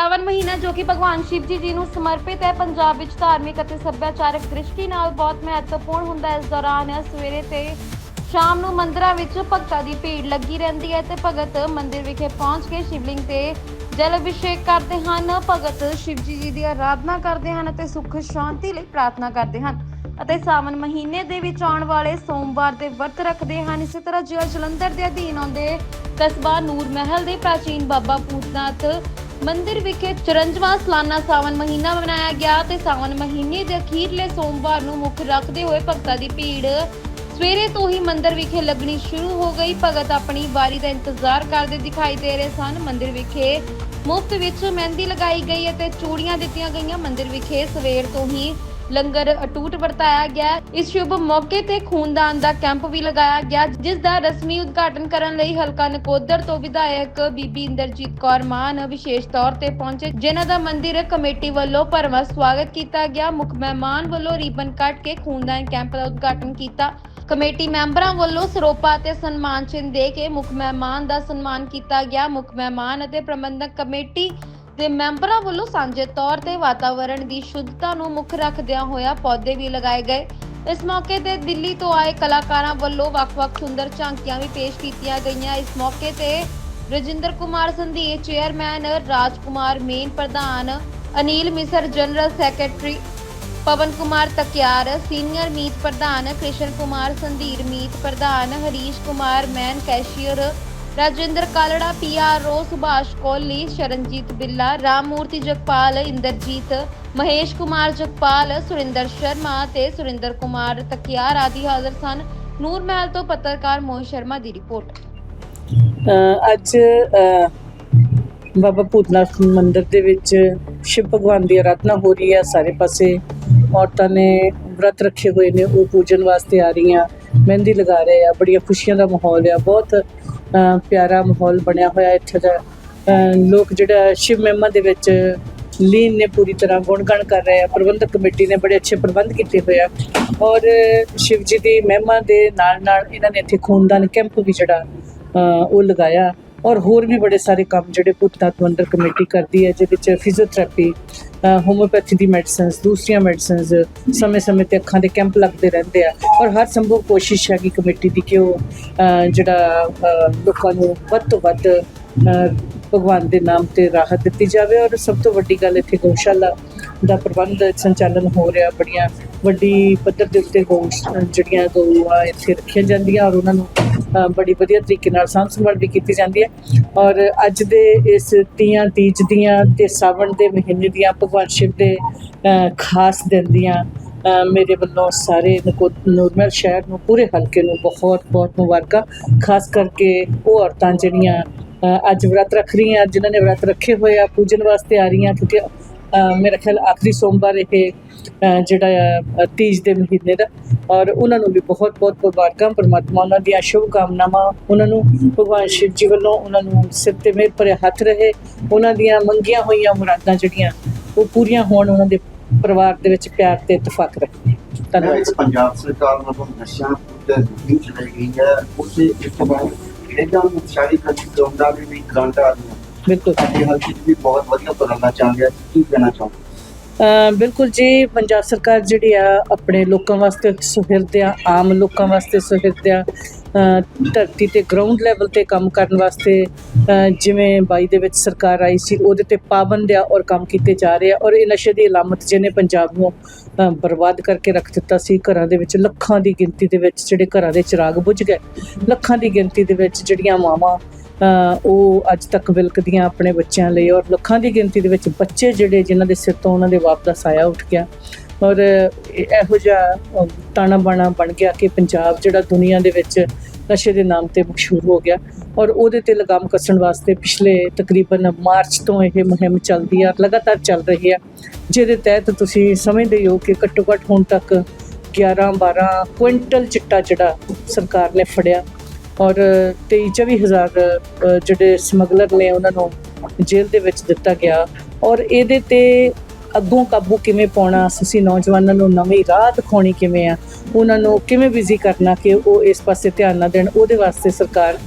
ਸਾਵਨ ਮਹੀਨਾ ਜੋ ਕਿ ਭਗਵਾਨ ਸ਼ਿਵ ਜੀ ਜੀ ਨੂੰ ਸਮਰਪਿਤ ਹੈ, ਪੰਜਾਬ ਵਿੱਚ ਧਾਰਮਿਕ ਅਤੇ ਸੱਭਿਆਚਾਰਕ ਦ੍ਰਿਸ਼ਟੀ ਨਾਲ ਬਹੁਤ ਮਹੱਤਵਪੂਰਨ ਹੁੰਦਾ ਹੈ। ਇਸ ਦੌਰਾਨ ਸਵੇਰੇ ਤੇ ਸ਼ਾਮ ਨੂੰ ਮੰਦਿਰਾਂ ਵਿੱਚ ਭਗਤਾਂ ਦੀ ਭੀੜ ਲੱਗੀ ਰਹਿੰਦੀ ਹੈ ਤੇ ਭਗਤ ਮੰਦਿਰ ਵਿਖੇ ਪਹੁੰਚ ਕੇ ਸ਼ਿਵਲਿੰਗ ਤੇ ਜਲ ਅਭਿਸ਼ੇਕ ਕਰਦੇ ਹਨ। ਭਗਤ ਸ਼ਿਵ ਜੀ ਜੀ ਦੀ ਆਰਾਧਨਾ ਕਰਦੇ ਹਨ ਅਤੇ ਸੁੱਖ ਸ਼ਾਂਤੀ ਲਈ ਪ੍ਰਾਰਥਨਾ ਕਰਦੇ ਹਨ ਅਤੇ ਸਾਵਨ ਮਹੀਨੇ ਦੇ ਵਿੱਚ ਆਉਣ ਵਾਲੇ ਸੋਮਵਾਰ ਦੇ ਵਰਤ ਰੱਖਦੇ ਹਨ। ਇਸੇ ਤਰ੍ਹਾਂ ਜ਼ਿਲ੍ਹਾ ਜਲੰਧਰ ਦੇ ਅਧੀਨ ਆਉਂਦੇ ਕਸਬਾ ਨੂਰ ਮਹਿਲ ਦੇ ਪ੍ਰਾਚੀਨ ਬਾਬਾ ਭੂਤਨਾਥ ਮੰਦਿਰ ਵਿਖੇ 54ਵਾਂ ਸਾਲਾਨਾ ਸਾਵਨ ਮਹੀਨਾ ਮਨਾਇਆ ਗਿਆ ਤੇ ਸਾਵਨ ਮਹੀਨੇ ਦੇ ਅਖੀਰਲੇ ਸੋਮਵਾਰ ਨੂੰ ਮੁੱਖ ਰੱਖਦੇ ਹੋਏ ਭਗਤਾਂ ਦੀ ਭੀੜ। ਸਵੇਰੇ ਤੋਂ ਹੀ ਮੰਦਿਰ ਵਿਖੇ ਲੱਗਣੀ ਸ਼ੁਰੂ ਹੋ ਗਈ। ਭਗਤ ਆਪਣੀ ਵਾਰੀ ਦਾ ਇੰਤਜ਼ਾਰ ਕਰਦੇ ਦਿਖਾਈ ਦੇ ਰਹੇ ਸਨ। ਮੰਦਿਰ ਵਿਖੇ ਮੁਫਤ ਵਿੱਚ ਮਹਿੰਦੀ ਲਗਾਈ ਗਈ ਅਤੇ ਚੂੜੀਆਂ ਦਿੱਤੀਆਂ ਗਈਆਂ। ਮੰਦਿਰ ਵਿਖੇ ਸਵੇਰ ਤੋਂ ਹੀ ਲੰਗਰ ਅਟੂਟ ਵਰਤਾਇਆ ਗਿਆ। ਇਸ ਸ਼ੁਭ ਮੌਕੇ ਤੇ ਖੂਨਦਾਨ ਦਾ ਕੈਂਪ ਵੀ ਲਗਾਇਆ ਗਿਆ, ਜਿਸ ਦਾ ਰਸਮੀ ਉਦਘਾਟਨ ਕਰਨ ਲਈ ਹਲਕਾ ਨਕੋਦਰ ਤੋਂ ਵਿਧਾਇਕ ਬੀਬੀ ਇੰਦਰਜੀਤ ਕੌਰ ਮਾਨ ਵਿਸ਼ੇਸ਼ ਤੌਰ ਤੇ ਪਹੁੰਚੇ, ਜਿਨ੍ਹਾਂ ਦਾ ਮੰਦਿਰ ਕਮੇਟੀ ਵੱਲੋਂ ਭਰਵਾਂ ਸਵਾਗਤ ਕੀਤਾ ਗਿਆ। ਮੁੱਖ ਮਹਿਮਾਨ ਵੱਲੋਂ ਰੀਬਨ ਕੱਟ ਕੇ ਖੂਨਦਾਨ ਕੈਂਪ ਦਾ ਉਦਘਾਟਨ ਕੀਤਾ। ਕਮੇਟੀ ਮੈਂਬਰਾਂ ਵੱਲੋਂ ਸਰੋਪਾ ਤੇ ਸਨਮਾਨ ਚਿੰਨ੍ਹ ਦੇ ਕੇ ਮੁੱਖ ਮਹਿਮਾਨ ਦਾ ਸਨਮਾਨ ਕੀਤਾ ਗਿਆ। ਮੁੱਖ ਮਹਿਮਾਨ ਅਤੇ ਪ੍ਰਬੰਧਕ ਕਮੇਟੀ ਦੇ ਮੈਂਬਰਾਂ ਵੱਲੋਂ ਸਾਂਝੇ ਤੌਰ ਤੇ ਵਾਤਾਵਰਣ ਦੀ ਸ਼ੁੱਧਤਾ ਨੂੰ ਮੁੱਖ ਰੱਖਦਿਆਂ ਹੋਇਆ ਪੌਦੇ ਵੀ ਲਗਾਏ ਗਏ। ਇਸ ਮੌਕੇ ਤੇ ਦਿੱਲੀ ਤੋਂ ਆਏ ਕਲਾਕਾਰਾਂ ਵੱਲੋਂ ਵੱਖ-ਵੱਖ ਸੁੰਦਰ ਝਾਂਕੀਆਂ ਵੀ ਪੇਸ਼ ਕੀਤੀਆਂ ਗਈਆਂ। ਇਸ ਮੌਕੇ ਤੇ ਰਜਿੰਦਰ ਕੁਮਾਰ ਸੰਧੀ ਚੇਅਰਮੈਨ ਰਾਜ ਕੁਮਾਰ ਮੇਨ ਪ੍ਰਧਾਨ, Anil Mishra, general secretary Pawan Kumar Takiar, senior ਮੀਤ ਪ੍ਰਧਾਨ ਕ੍ਰਿਸ਼ਨ ਕੁਮਾਰ, ਸੰਧੀਰ ਮੀਤ ਪ੍ਰਧਾਨ Harish Kumar, main cashier Rajinder Kalra PRO Subhash Kohli, Sharanjit Billa, Rammurti Jagpal, Inderjit, Mahesh Kumar Jagpal, Surinder Sharma ਤੇ ਸੁਰਿੰਦਰ ਕੁਮਾਰ ਤਕਿਆਰ ਆਦਿ ਹਾਜ਼ਰ ਸਨ। ਨੂਰ ਮਹਿਲ ਤੋਂ ਪੱਤਰਕਾਰ ਮੋਹਿਤ ਸ਼ਰਮਾ ਦੀ ਰਿਪੋਰਟ। ਅੱਜ ਬਾਬਾ ਭੂਤਨਾਥ ਮੰਦਿਰ ਦੇ ਵਿੱਚ ਸ਼ਿਵ ਭਗਵਾਨ ਦੀ ਆਰਾਧਨਾ ਹੋ ਰਹੀ ਹੈ ਸਾਰੇ ਪਾਸੇ ਔਰਤਾਂ ਨੇ ਵਰਤ ਰੱਖੇ ਹੋਏ ਨੇ। ਉਹ ਪੂਜਨ ਵਾਸਤੇ ਆ ਰਹੀਆਂ। ਮਹਿੰਦੀ ਲਗਾ ਰਹੇ ਆ। ਬੜੀਆਂ ਖੁਸ਼ੀਆਂ ਦਾ ਮਾਹੌਲ ਆ। ਬਹੁਤ ਪਿਆਰਾ ਮਾਹੌਲ ਬਣਿਆ ਹੋਇਆ ਇੱਥੇ ਦਾ। ਲੋਕ ਜਿਹੜਾ ਸ਼ਿਵ ਮਹਿਮਾ ਦੇ ਵਿੱਚ ਲੀਨ ਨੇ ਪੂਰੀ ਤਰ੍ਹਾਂ ਗੁਣਗਾਨ ਕਰ ਰਹੇ ਆ। ਪ੍ਰਬੰਧਕ ਕਮੇਟੀ ਨੇ ਬੜੇ ਅੱਛੇ ਪ੍ਰਬੰਧ ਕੀਤੇ ਹੋਏ ਆ। ਔਰ ਸ਼ਿਵ ਜੀ ਦੀ ਮਹਿਮਾ ਦੇ ਨਾਲ ਨਾਲ ਇਹਨਾਂ ਨੇ ਇੱਥੇ ਖੂਨਦਾਨ ਕੈਂਪ ਵੀ ਜਿਹੜਾ ਉਹ ਲਗਾਇਆ। ਔਰ ਹੋਰ ਵੀ ਬੜੇ ਸਾਰੇ ਕੰਮ ਜਿਹੜੇ ਭੂਤਨਾਥ ਮੰਦਿਰ ਕਮੇਟੀ ਕਰਦੀ ਹੈ, ਜਿਹਦੇ ਵਿੱਚ ਫਿਜ਼ੀਓਥੈਰੇਪੀ ਹੋਮੋਪੈਥੀ ਦੀ ਮੈਡੀਸਿਨਸ ਦੂਸਰੀਆਂ ਮੈਡੀਸਿਨਸ ਸਮੇਂ-ਸਮੇਂ ਤੇ ਅੱਖਾਂ ਦੇ ਕੈਂਪ ਲੱਗਦੇ ਰਹਿੰਦੇ ਆ। ਔਰ ਹਰ ਸੰਭਵ ਕੋਸ਼ਿਸ਼ ਹੈਗੀ ਕਮੇਟੀ ਦੀ ਕਿ ਉਹ ਜਿਹੜਾ ਲੋਕਾਂ ਨੂੰ ਵੱਧ ਤੋਂ ਵੱਧ ਭਗਵਾਨ ਦੇ ਨਾਮ ਤੇ ਰਾਹਤ ਦਿੱਤੀ ਜਾਵੇ। ਔਰ ਸਭ ਤੋਂ ਵੱਡੀ ਗੱਲ ਇੱਥੇ ਗਊਸ਼ਾਲਾ ਦਾ ਪ੍ਰਬੰਧ ਸੰਚਾਲਨ ਹੋ ਰਿਹਾ। ਬੜੀਆਂ ਵੱਡੀ ਪੱਧਰ ਦੇ ਉੱਤੇ ਗਊ, ਜਿਹੜੀਆਂ ਗਊਆਂ ਇੱਥੇ ਰੱਖੀਆਂ ਜਾਂਦੀਆਂ ਔਰ ਉਹਨਾਂ ਨੂੰ ਬੜੀ ਵਧੀਆ ਤਰੀਕੇ ਨਾਲ ਸਾਂਭ ਸੰਭਾਲ ਵੀ ਕੀਤੀ ਜਾਂਦੀ ਹੈ। ਔਰ ਅੱਜ ਦੇ ਇਸ ਤੀਆਂ ਤੀਜ ਦੀਆਂ ਤੇ ਸਾਵਣ ਦੇ ਮਹੀਨੇ ਦੀਆਂ ਭਗਵਾਨ ਸ਼ਿਵ ਦੇ ਖਾਸ ਦਿਨ ਦੀਆਂ ਮੇਰੇ ਵੱਲੋਂ ਸਾਰੇ ਨਕੋ- ਨੂਰਮਹਿਲ ਸ਼ਹਿਰ ਨੂੰ ਪੂਰੇ ਹਲਕੇ ਨੂੰ ਬਹੁਤ ਬਹੁਤ ਮੁਬਾਰਕਾਂ। ਖਾਸ ਕਰਕੇ ਉਹ ਔਰਤਾਂ ਜਿਹੜੀਆਂ ਅੱਜ ਵਰਤ ਰੱਖ ਰਹੀਆਂ, ਜਿਨ੍ਹਾਂ ਨੇ ਵਰਤ ਰੱਖੇ ਹੋਏ ਆ ਪੂਜਨ ਵਾਸਤੇ ਆ ਰਹੀਆਂ, ਕਿਉਂਕਿ ਮੇਰਾ ਖਿਆਲ ਆਖਰੀ ਸੋਮਵਾਰ ਇਹ ਜਿਹੜਾ ਤੀਜ ਦੇ ਮਹੀਨੇ ਦਾ। ਔਰ ਉਹਨਾਂ ਨੂੰ ਵੀ ਬਹੁਤ ਬਹੁਤ ਮੁਬਾਰਕਾਂ, ਪਰਮਾਤਮਾ ਉਹਨਾਂ ਦੀਆਂ ਸ਼ੁਭ ਕਾਮਨਾਵਾਂ, ਉਹਨਾਂ ਨੂੰ ਭਗਵਾਨ ਸ਼ਿਵ ਜੀ ਵੱਲੋਂ ਉਹਨਾਂ ਨੂੰ ਸਿਰ ਤੇ ਮੇਰ ਭਰਿਆ ਹੱਥ ਰਹੇ। ਉਹਨਾਂ ਦੀਆਂ ਮੰਗੀਆਂ ਹੋਈਆਂ ਮੁਰਾਦਾਂ ਜਿਹੜੀਆਂ, ਉਹ ਪੂਰੀਆਂ ਹੋਣ ਉਹਨਾਂ ਦੇ ਪਰਿਵਾਰ ਦੇ ਵਿੱਚ ਪਿਆਰ ਤੇ ਇਤਫਾਕ ਰਹੇ ਧੰਨਵਾਦ। ਪੰਜਾਬ ਸਰਕਾਰ ਵੱਲੋਂ ਨਸ਼ਿਆਂ ਤੇ ਮੁਹਿੰਮ ਚਲਾਈ ਗਈ ਹੈ। ਉਸੇ ਇਸ ਬਾਅਦ ਖੇਡਾਂ ਨੂੰ ਕਰਨ ਦਾ ਵੀ ਵੀ ਗ੍ਰਾਂਟ ਬਿਲਕੁਲ। ਸਾਡੀ ਹਲਕੀ 'ਚ ਵੀ ਬਹੁਤ ਵਧੀਆ ਉਪਰਾਲਾ ਚੱਲ ਰਿਹਾ ਕੀ ਕਹਿਣਾ ਚਾਹੁੰਦੇ ਅ, ਬਿਲਕੁਲ ਜੀ ਪੰਜਾਬ ਸਰਕਾਰ ਜਿਹੜੀ ਆ ਆਪਣੇ ਲੋਕਾਂ ਵਾਸਤੇ ਸੁਹਿਰਦ ਆ ਆਮ ਲੋਕਾਂ ਵਾਸਤੇ ਸੁਹਿਰਦ ਆ ਧਰਤੀ ਤੇ ਗਰਾਊਂਡ ਲੈਵਲ ਤੇ ਕੰਮ ਕਰਨ ਵਾਸਤੇ ਜਿਵੇਂ 22 ਦੇ ਵਿੱਚ ਸਰਕਾਰ ਆਈ ਸੀ ਉਹਦੇ ਤੇ ਪਾਬੰਦ ਆ ਔਰ ਕੰਮ ਕੀਤੇ ਜਾ ਰਹੇ ਆ ਔਰ ਇਹ ਨਸ਼ੇ ਦੀ ਲਾਮਤ ਜਿਹਨੇ ਪੰਜਾਬ ਨੂੰ ਬਰਬਾਦ ਕਰਕੇ ਰੱਖ ਦਿੱਤਾ ਸੀ ਘਰਾਂ ਦੇ ਵਿੱਚ ਲੱਖਾਂ ਦੀ ਗਿਣਤੀ ਦੇ ਵਿੱਚ ਜਿਹੜੇ ਘਰਾਂ ਦੇ ਚਿਰਾਗ ਬੁਝ ਗਏ ਲੱਖਾਂ ਦੀ ਗਿਣਤੀ ਦੇ ਵਿੱਚ ਜਿਹੜੀਆਂ ਮਾਵਾਂ ਉਹ ਅੱਜ ਤੱਕ ਵਿਲਕਦੀਆਂ ਆਪਣੇ ਬੱਚਿਆਂ ਲਈ ਔਰ ਲੱਖਾਂ ਦੀ ਗਿਣਤੀ ਦੇ ਵਿੱਚ ਬੱਚੇ ਜਿਹੜੇ ਜਿਨ੍ਹਾਂ ਦੇ ਸਿਰ ਤੋਂ ਉਹਨਾਂ ਦੇ ਬਾਪ ਦਾ ਸਾਇਆ ਉੱਠ ਗਿਆ। ਔਰ ਇਹ- ਇਹੋ ਜਿਹਾ ਤਾਣਾ ਬਾਣਾ ਬਣ ਗਿਆ ਕਿ ਪੰਜਾਬ ਜਿਹੜਾ ਦੁਨੀਆ ਦੇ ਵਿੱਚ ਨਸ਼ੇ ਦੇ ਨਾਮ ਤੇ ਮਸ਼ਹੂਰ ਹੋ ਗਿਆ ਔਰ ਉਹਦੇ ਤੇ ਲਗਾਮ ਕੱਸਣ ਵਾਸਤੇ ਪਿਛਲੇ ਤਕਰੀਬਨ ਮਾਰਚ ਤੋਂ ਇਹ ਮੁਹਿੰਮ ਚੱਲਦੀ ਆ, ਲਗਾਤਾਰ ਚੱਲ ਰਹੀ ਆ। ਜਿਹਦੇ ਤਹਿਤ ਤੁਸੀਂ ਸਮਝਦੇ ਹੋ ਕਿ ਘੱਟੋ ਘੱਟ ਹੁਣ ਤੱਕ 11 12 ਕੁਇੰਟਲ ਚਿੱਟਾ ਜਿਹੜਾ ਸਰਕਾਰ ਨੇ ਫੜਿਆ। ਔਰ 23 24 ਹਜ਼ਾਰ ਜਿਹੜੇ ਸਮਗਲਰ ਨੇ ਉਹਨਾਂ ਨੂੰ ਜੇਲ੍ਹ ਦੇ ਵਿੱਚ ਦਿੱਤਾ ਗਿਆ। ਔਰ ਇਹਦੇ ਤੇ ਅੱਗੋਂ ਕਾਬੂ ਕਿਵੇਂ ਪਾਉਣਾ ਅਸੀਂ ਨੌਜਵਾਨਾਂ ਨੂੰ ਨਵੀਂ ਰਾਹ ਦਿਖਾਉਣੀ ਕਿਵੇਂ ਆ, ਉਹਨਾਂ ਨੂੰ ਕਿਵੇਂ ਬਿਜ਼ੀ ਕਰਨਾ ਕਿ ਉਹ ਇਸ ਪਾਸੇ ਧਿਆਨ ਨਾ ਦੇਣ, ਉਹਦੇ ਵਾਸਤੇ ਸਰਕਾਰ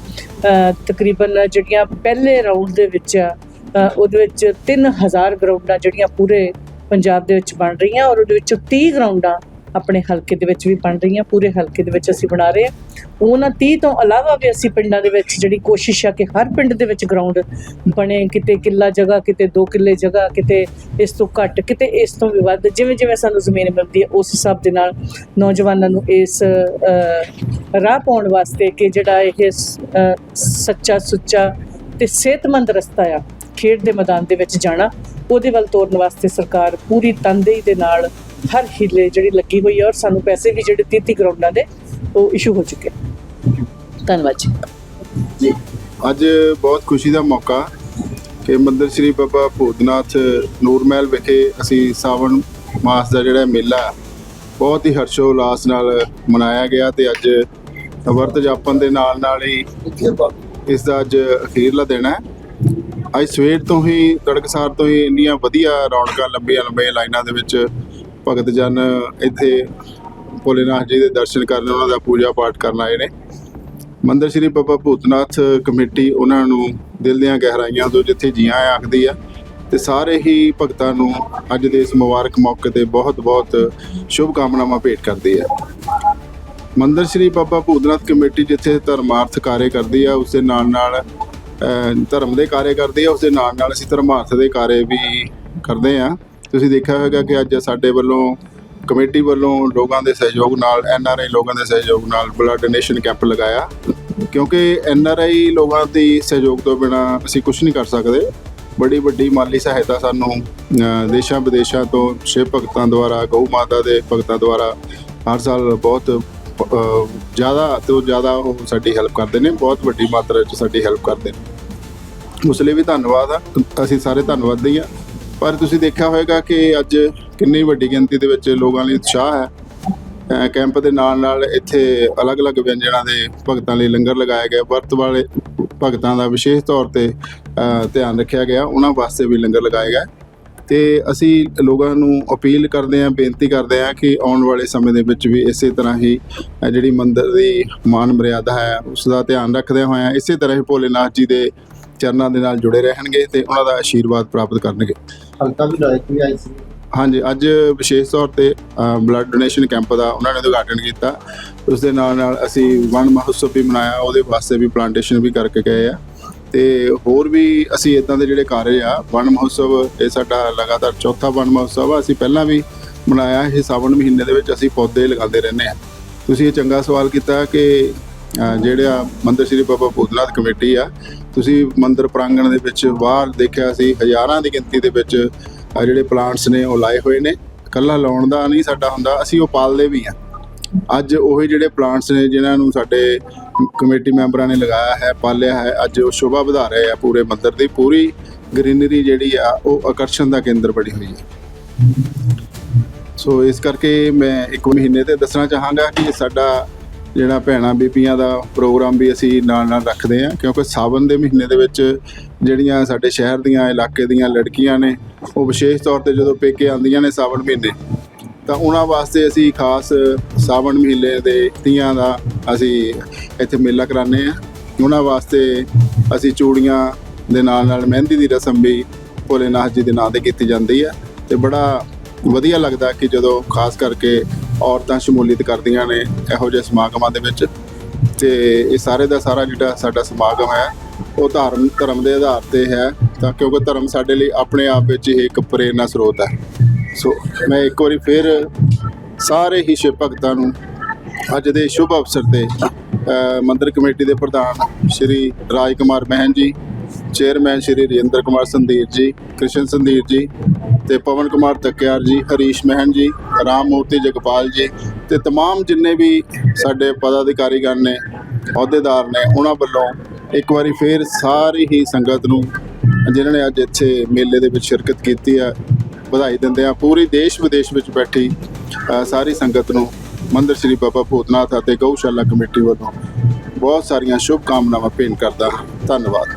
ਤਕਰੀਬਨ ਜਿਹੜੀਆਂ ਪਹਿਲੇ ਰਾਊਂਡ ਦੇ ਵਿੱਚ ਆ ਉਹਦੇ ਵਿੱਚ 3000 ਗਰਾਊਂਡਾਂ ਜਿਹੜੀਆਂ ਪੂਰੇ ਪੰਜਾਬ ਦੇ ਵਿੱਚ ਬਣ ਰਹੀਆਂ ਔਰ ਉਹਦੇ ਵਿੱਚੋਂ 30 ਗਰਾਊਂਡਾਂ ਆਪਣੇ ਹਲਕੇ ਦੇ ਵਿੱਚ ਵੀ ਬਣ ਰਹੀਆਂ, ਪੂਰੇ ਹਲਕੇ ਦੇ ਵਿੱਚ ਅਸੀਂ ਬਣਾ ਰਹੇ ਹਾਂ। ਉਹਨਾਂ 30 ਤੋਂ ਇਲਾਵਾ ਵੀ ਅਸੀਂ ਪਿੰਡਾਂ ਦੇ ਵਿੱਚ ਜਿਹੜੀ ਕੋਸ਼ਿਸ਼ ਆ ਕਿ ਹਰ ਪਿੰਡ ਦੇ ਵਿੱਚ ਗਰਾਊਂਡ ਬਣੇ, ਕਿਤੇ ਕਿੱਲਾ ਜਗ੍ਹਾ, ਕਿਤੇ 2 ਕਿੱਲੇ ਜਗ੍ਹਾ, ਕਿਤੇ ਇਸ ਤੋਂ ਘੱਟ, ਕਿਤੇ ਇਸ ਤੋਂ ਵੀ ਵੱਧ। ਜਿਵੇਂ ਜਿਵੇਂ ਸਾਨੂੰ ਜ਼ਮੀਨ ਮਿਲਦੀ ਹੈ, ਉਸ ਹਿਸਾਬ ਦੇ ਨਾਲ ਨੌਜਵਾਨਾਂ ਨੂੰ ਇਸ ਰਾਹ ਪਾਉਣ ਵਾਸਤੇ ਕਿ ਜਿਹੜਾ ਇਹ ਸੱਚਾ ਸੁੱਚਾ ਤੇ ਸਿਹਤਮੰਦ ਰਸਤਾ ਆ, ਖੇਡ ਦੇ ਮੈਦਾਨ ਦੇ ਵਿੱਚ ਜਾਣਾ, ਉਹਦੇ ਵੱਲ ਤੋਰਨ ਵਾਸਤੇ ਸਰਕਾਰ ਪੂਰੀ ਤਨਦੇਹੀ ਦੇ ਨਾਲ ਹਰ ਹੀਲੇ ਜਿਹੜੀ ਲੱਗੀ ਹੋਈ ਹੈ ਔਰ ਸਾਨੂੰ ਪੈਸੇ ਵੀ ਜਿਹੜੇ 33 ਗਰਾਊਂਡਾਂ ਦੇ ਉਹ ਇਸ਼ੂ ਹੋ ਚੁੱਕੇ ਧੰਨਵਾਦ ਜੀ। ਜੀ, ਅੱਜ ਬਹੁਤ ਖੁਸ਼ੀ ਦਾ ਮੌਕਾ ਕਿ ਮੰਦਰ ਸ੍ਰੀ ਬਾਬਾ ਭੂਤਨਾਥ ਨੂਰਮਹਿਲ ਵਿਖੇ ਅਸੀਂ ਸਾਵਣ ਮਾਸ ਦਾ ਜਿਹੜਾ ਮੇਲਾ ਬਹੁਤ ਹੀ ਹਰਸ਼ੋ ਉਲਾਸ ਨਾਲ ਮਨਾਇਆ ਗਿਆ ਤੇ ਅੱਜ ਵਰਤ ਜਾਪਨ ਦੇ ਨਾਲ ਨਾਲ ਹੀ ਇੱਥੇ ਇਸ ਦਾ ਅੱਜ ਅਖੀਰਲਾ ਦਿਨ ਹੈ। ਅੱਜ ਸਵੇਰ ਤੋਂ ਹੀ ਤੜਕਸਾਰ ਤੋਂ ਹੀ ਇੰਨੀਆਂ ਵਧੀਆ ਰੌਣਕਾਂ ਲੰਬੀਆਂ ਲੰਬੀਆਂ ਲਾਈਨਾਂ ਦੇ ਵਿੱਚ ਭਗਤ ਜਨ ਇੱਥੇ ਭੋਲੇਨਾਥ ਜੀ ਦੇ ਦਰਸ਼ਨ ਕਰਨ ਉਹਨਾਂ ਦਾ ਪੂਜਾ ਪਾਠ ਕਰਨ ਆਏ ਨੇ। ਮੰਦਰ ਸ੍ਰੀ ਬਾਬਾ ਭੂਤਨਾਥ ਕਮੇਟੀ ਉਹਨਾਂ ਨੂੰ ਦਿਲ ਦੀਆਂ ਗਹਿਰਾਈਆਂ ਤੋਂ ਜਿੱਥੇ ਜੀਆਂ ਆਖਦੀ ਆ ਤੇ ਸਾਰੇ ਹੀ ਭਗਤਾਂ ਨੂੰ ਅੱਜ ਦੇ ਇਸ ਮੁਬਾਰਕ ਮੌਕੇ ਤੇ ਬਹੁਤ-ਬਹੁਤ ਸ਼ੁਭ ਕਾਮਨਾਵਾਂ ਭੇਟ ਕਰਦੀ ਹੈ ਮੰਦਰ ਸ੍ਰੀ ਬਾਬਾ ਭੂਤਨਾਥ ਕਮੇਟੀ ਜਿੱਥੇ ਧਰਮਾਰਥ ਕਾਰਜ ਕਰਦੀ ਆ, ਉਸ ਦੇ ਨਾਲ ਨਾਲ ਧਰਮ ਦੇ ਕਾਰਜ ਕਰਦੀ ਆ, ਉਸ ਦੇ ਨਾਲ ਨਾਲ ਅਸੀਂ ਧਰਮਾਰਥ ਦੇ ਕਾਰਜ ਵੀ ਕਰਦੇ ਆ। ਤੁਸੀਂ ਦੇਖਿਆ ਹੋਵੇਗਾ ਕਿ ਅੱਜ ਸਾਡੇ ਵੱਲੋਂ ਕਮੇਟੀ ਵੱਲੋਂ ਲੋਕਾਂ ਦੇ ਸਹਿਯੋਗ ਨਾਲ ਐਨ ਆਰ ਆਈ ਲੋਕਾਂ ਦੇ ਸਹਿਯੋਗ ਨਾਲ ਬਲੱਡ ਡੋਨੇਸ਼ਨ ਕੈਂਪ ਲਗਾਇਆ। ਕਿਉਂਕਿ ਐਨ ਆਰ ਆਈ ਲੋਕਾਂ ਦੀ ਸਹਿਯੋਗ ਤੋਂ ਬਿਨਾ ਅਸੀਂ ਕੁਝ ਨਹੀਂ ਕਰ ਸਕਦੇ। ਬੜੀ ਵੱਡੀ ਮਾਲੀ ਸਹਾਇਤਾ ਸਾਨੂੰ ਦੇਸ਼ਾਂ ਵਿਦੇਸ਼ਾਂ ਤੋਂ ਸ਼ਿਵ ਭਗਤਾਂ ਦੁਆਰਾ, ਗਊ ਮਾਤਾ ਦੇ ਭਗਤਾਂ ਦੁਆਰਾ ਹਰ ਸਾਲ ਬਹੁਤ ਜ਼ਿਆਦਾ ਤੋਂ ਜ਼ਿਆਦਾ ਉਹ ਸਾਡੀ ਹੈਲਪ ਕਰਦੇ ਨੇ। ਬਹੁਤ ਵੱਡੀ ਮਾਤਰਾ 'ਚ ਸਾਡੀ ਹੈਲਪ ਕਰਦੇ ਨੇ। ਉਸ ਲਈ ਵੀ ਧੰਨਵਾਦ ਆ। ਅਸੀਂ ਸਾਰੇ ਧੰਨਵਾਦੀ ਆ ਪਰ ਤੁਸੀਂ ਦੇਖਿਆ ਹੋਵੇਗਾ ਕਿ ਅੱਜ ਕਿੰਨੀ ਵੱਡੀ ਗਿਣਤੀ ਦੇ ਵਿੱਚ ਲੋਕਾਂ ਲਈ ਉਤਸ਼ਾਹ ਹੈ। ਕੈਂਪ ਦੇ ਨਾਲ ਨਾਲ ਇੱਥੇ ਅਲੱਗ-ਅਲੱਗ ਵਿਅੰਜਨਾਂ ਦੇ ਭਗਤਾਂ ਲਈ ਲੰਗਰ ਲਗਾਇਆ ਗਿਆ ਵਰਤ ਵਾਲੇ ਭਗਤਾਂ ਦਾ ਵਿਸ਼ੇਸ਼ ਤੌਰ ਤੇ ਧਿਆਨ ਰੱਖਿਆ ਗਿਆ। ਉਹਨਾਂ ਵਾਸਤੇ ਵੀ ਲੰਗਰ ਲਗਾਇਆ ਗਿਆ ਤੇ ਅਸੀਂ ਲੋਕਾਂ ਨੂੰ ਅਪੀਲ ਕਰਦੇ ਹਾਂ, ਬੇਨਤੀ ਕਰਦੇ ਹਾਂ ਕਿ ਆਉਣ ਵਾਲੇ ਸਮੇਂ ਦੇ ਵਿੱਚ ਵੀ ਇਸੇ ਤਰ੍ਹਾਂ ਹੀ ਜਿਹੜੀ ਮੰਦਰ ਦੀ ਮਾਨ ਮਰਿਆਦਾ ਹੈ, ਉਸ ਦਾ ਧਿਆਨ ਰੱਖਦੇ ਹੋਇਆ ਇਸੇ ਤਰ੍ਹਾਂ ਹੀ ਭੋਲੇਨਾਥ ਜੀ ਦੇ ਚਰਨਾਂ ਦੇ ਨਾਲ ਜੁੜੇ ਰਹਿਣਗੇ ਤੇ ਉਹਨਾਂ ਦਾ ਆਸ਼ੀਰਵਾਦ ਪ੍ਰਾਪਤ ਕਰਨਗੇ। ਹਲਕਾ ਵਿਧਾਇਕ ਵੀ ਆਈ ਸੀ। ਹਾਂਜੀ, ਅੱਜ ਵਿਸ਼ੇਸ਼ ਤੌਰ ਤੇ ਬਲੱਡ ਡੋਨੇਸ਼ਨ ਕੈਂਪ ਦਾ ਉਹਨਾਂ ਨੇ ਉਦਘਾਟਨ ਕੀਤਾ। ਉਸ ਦੇ ਨਾਲ ਨਾਲ ਅਸੀਂ ਵਣ ਮਹੋਤਸਵ ਵੀ ਮਨਾਇਆ, ਉਹਦੇ ਵਾਸਤੇ ਵੀ ਪਲਾਂਟੇਸ਼ਨ ਵੀ ਕਰਕੇ ਗਏ ਆ। ਤੇ ਹੋਰ ਵੀ ਅਸੀਂ ਇਦਾਂ ਦੇ ਜਿਹੜੇ ਕਾਰਜ ਆ, ਵਣ ਮਹੋਤਸਵ ਇਹ ਸਾਡਾ ਲਗਾਤਾਰ ਚੌਥਾ ਵਣ ਮਹੋਤਸਵ ਆ, ਅਸੀਂ ਪਹਿਲਾਂ ਵੀ ਮਨਾਇਆ। ਇਹ ਸਾਵਣ ਮਹੀਨੇ ਦੇ ਵਿੱਚ ਅਸੀਂ ਪੌਦੇ ਲਗਾਉਂਦੇ ਰਹਿੰਦੇ ਆ। ਤੁਸੀਂ ਇਹ ਚੰਗਾ ਸਵਾਲ ਕੀਤਾ ਕਿ ਜਿਹੜਾ ਮੰਦਰ ਸ੍ਰੀ ਬਾਬਾ ਭੂਤਨਾਥ ਕਮੇਟੀ ਆ, ਤੁਸੀਂ ਮੰਦਰ ਪ੍ਰਾਂਗਣ ਦੇ ਵਿੱਚ ਬਾਹਰ ਦੇਖਿਆ ਸੀ, ਹਜ਼ਾਰਾਂ ਦੀ ਗਿਣਤੀ ਦੇ ਵਿੱਚ ਜਿਹੜੇ ਪਲਾਂਟਸ ਨੇ ਉਹ ਲਾਏ ਹੋਏ ਨੇ। ਕੱਲਾ ਲਾਉਣ ਦਾ ਨਹੀਂ ਸਾਡਾ ਹੁੰਦਾ, ਅਸੀਂ ਉਹ ਪਾਲਦੇ ਵੀ ਆ ਅੱਜ ਉਹ ਜਿਹੜੇ ਪਲਾਂਟਸ ਨੇ ਜਿਨ੍ਹਾਂ ਨੂੰ ਸਾਡੇ ਕਮੇਟੀ ਮੈਂਬਰਾਂ ਨੇ ਲਗਾਇਆ ਹੈ, ਪਾਲਿਆ ਹੈ, ਅੱਜ ਉਹ ਸ਼ੋਭਾ ਵਧਾ ਰਹੇ ਆ ਪੂਰੇ ਮੰਦਰ ਦੀ। ਪੂਰੀ ਗ੍ਰੀਨਰੀ ਜਿਹੜੀ ਆ, ਉਹ ਆਕਰਸ਼ਣ ਦਾ ਕੇਂਦਰ ਬਣੀ ਹੋਈ ਹੈ। ਸੋ ਇਸ ਕਰਕੇ ਮੈਂ ਇੱਕ ਮਹੀਨੇ ਤੇ ਦੱਸਣਾ ਚਾਹਾਂਗਾ ਕਿ ਸਾਡਾ ਜਿਹੜਾ ਭੈਣਾਂ ਬੀਬੀਆਂ ਦਾ ਪ੍ਰੋਗਰਾਮ ਵੀ ਅਸੀਂ ਨਾਲ ਨਾਲ ਰੱਖਦੇ ਹਾਂ, ਕਿਉਂਕਿ ਸਾਵਨ ਦੇ ਮਹੀਨੇ ਦੇ ਵਿੱਚ ਜਿਹੜੀਆਂ ਸਾਡੇ ਸ਼ਹਿਰ ਦੀਆਂ, ਇਲਾਕੇ ਦੀਆਂ ਲੜਕੀਆਂ ਨੇ, ਉਹ ਵਿਸ਼ੇਸ਼ ਤੌਰ ਤੇ ਜਦੋਂ ਪੇਕੇ ਆਉਂਦੀਆਂ ਨੇ ਸਾਵਣ ਮਹੀਨੇ, ਤਾਂ ਉਹਨਾਂ ਵਾਸਤੇ ਅਸੀਂ ਖਾਸ ਸਾਵਣ ਮਹੀਨੇ ਦੇ ਤੀਆਂ ਦਾ ਅਸੀਂ ਇੱਥੇ ਮੇਲਾ ਕਰਾਉਂਦੇ ਆ ਉਹਨਾਂ ਵਾਸਤੇ ਅਸੀਂ ਚੂੜੀਆਂ ਦੇ ਨਾਲ ਨਾਲ ਮਹਿੰਦੀ ਦੀ ਰਸਮ ਵੀ ਭੋਲੇਨਾਥ ਜੀ ਦੇ ਨਾਂ ਤੇ ਕੀਤੀ ਜਾਂਦੀ ਹੈ ਤੇ ਬੜਾ ਵਧੀਆ ਲੱਗਦਾ ਕਿ ਜਦੋਂ ਖਾਸ ਕਰਕੇ ਔਰਤਾਂ ਸ਼ਮੂਲੀਅਤ ਕਰਦੀਆਂ ਨੇ ਇਹੋ ਜਿਹੇ ਸਮਾਗਮਾਂ ਦੇ ਵਿੱਚ। ਤੇ ਇਹ ਸਾਰੇ ਦਾ ਸਾਰਾ ਜਿਹੜਾ ਸਾਡਾ ਸਮਾਗਮ ਹੈ, ਉਹ ਧਰਮ ਧਰਮ ਦੇ ਆਧਾਰ ਤੇ ਹੈ, ਤਾਂ ਕਿਉਂਕਿ ਧਰਮ ਸਾਡੇ ਲਈ ਆਪਣੇ ਆਪ ਵਿੱਚ ਹੀ ਇੱਕ ਪ੍ਰੇਰਨਾ ਸਰੋਤ ਹੈ। ਸੋ ਮੈਂ ਇੱਕ ਵਾਰੀ ਫਿਰ ਸਾਰੇ ਹੀ ਸ਼ਿਵ ਭਗਤਾਂ ਨੂੰ ਅੱਜ ਦੇ ਸ਼ੁਭ ਅਵਸਰ ਤੇ ਮੰਦਰ ਕਮੇਟੀ ਦੇ ਪ੍ਰਧਾਨ ਸ਼੍ਰੀ ਰਾਜ ਕੁਮਾਰ ਮਹਿਨ ਜੀ ਚੇਅਰਮੈਨ ਸ਼੍ਰੀ ਰਜਿੰਦਰ ਕੁਮਾਰ ਸੰਧੀਰ ਜੀ ਕ੍ਰਿਸ਼ਨ ਸੰਧੀਰ ਜੀ ਤੇ ਪਵਨ ਕੁਮਾਰ ਤਕਿਆਰ ਜੀ ਹਰੀਸ਼ ਮਹਿਨ ਜੀ ਰਾਮ ਮੂਰਤੀ ਜਗਪਾਲ ਜੀ ਤੇ तमाम ਜਿੰਨੇ ਵੀ ਸਾਡੇ ਪਦਾਧਿਕਾਰੀਗਣ ਨੇ ਅਹੁਦੇਦਾਰ ਨੇ ਉਹਨਾਂ ਵੱਲੋਂ ਇੱਕ ਵਾਰੀ ਫੇਰ ਸਾਰੀ ਹੀ ਸੰਗਤ ਨੂੰ ਜਿਨ੍ਹਾਂ ਨੇ ਅੱਜ ਇੱਥੇ ਮੇਲੇ ਦੇ ਵਿੱਚ ਸ਼ਿਰਕਤ ਕੀਤੀ ਹੈ ਵਧਾਈ ਦਿੰਦੇ ਆ ਪੂਰੀ ਦੇਸ਼ ਵਿਦੇਸ਼ ਵਿੱਚ ਬੈਠੀ ਅ, ਸਾਰੀ ਸੰਗਤ ਨੂੰ ਮੰਦਰ ਸ੍ਰੀ ਬਾਬਾ ਭੂਤਨਾਥ ਅਤੇ ਗਊਸ਼ਾਲਾ ਕਮੇਟੀ ਵੱਲੋਂ ਬਹੁਤ ਸਾਰੀਆਂ ਸ਼ੁਭ ਕਾਮਨਾਵਾਂ ਭੇਟ ਕਰਦਾ ਹਾਂ। ਧੰਨਵਾਦ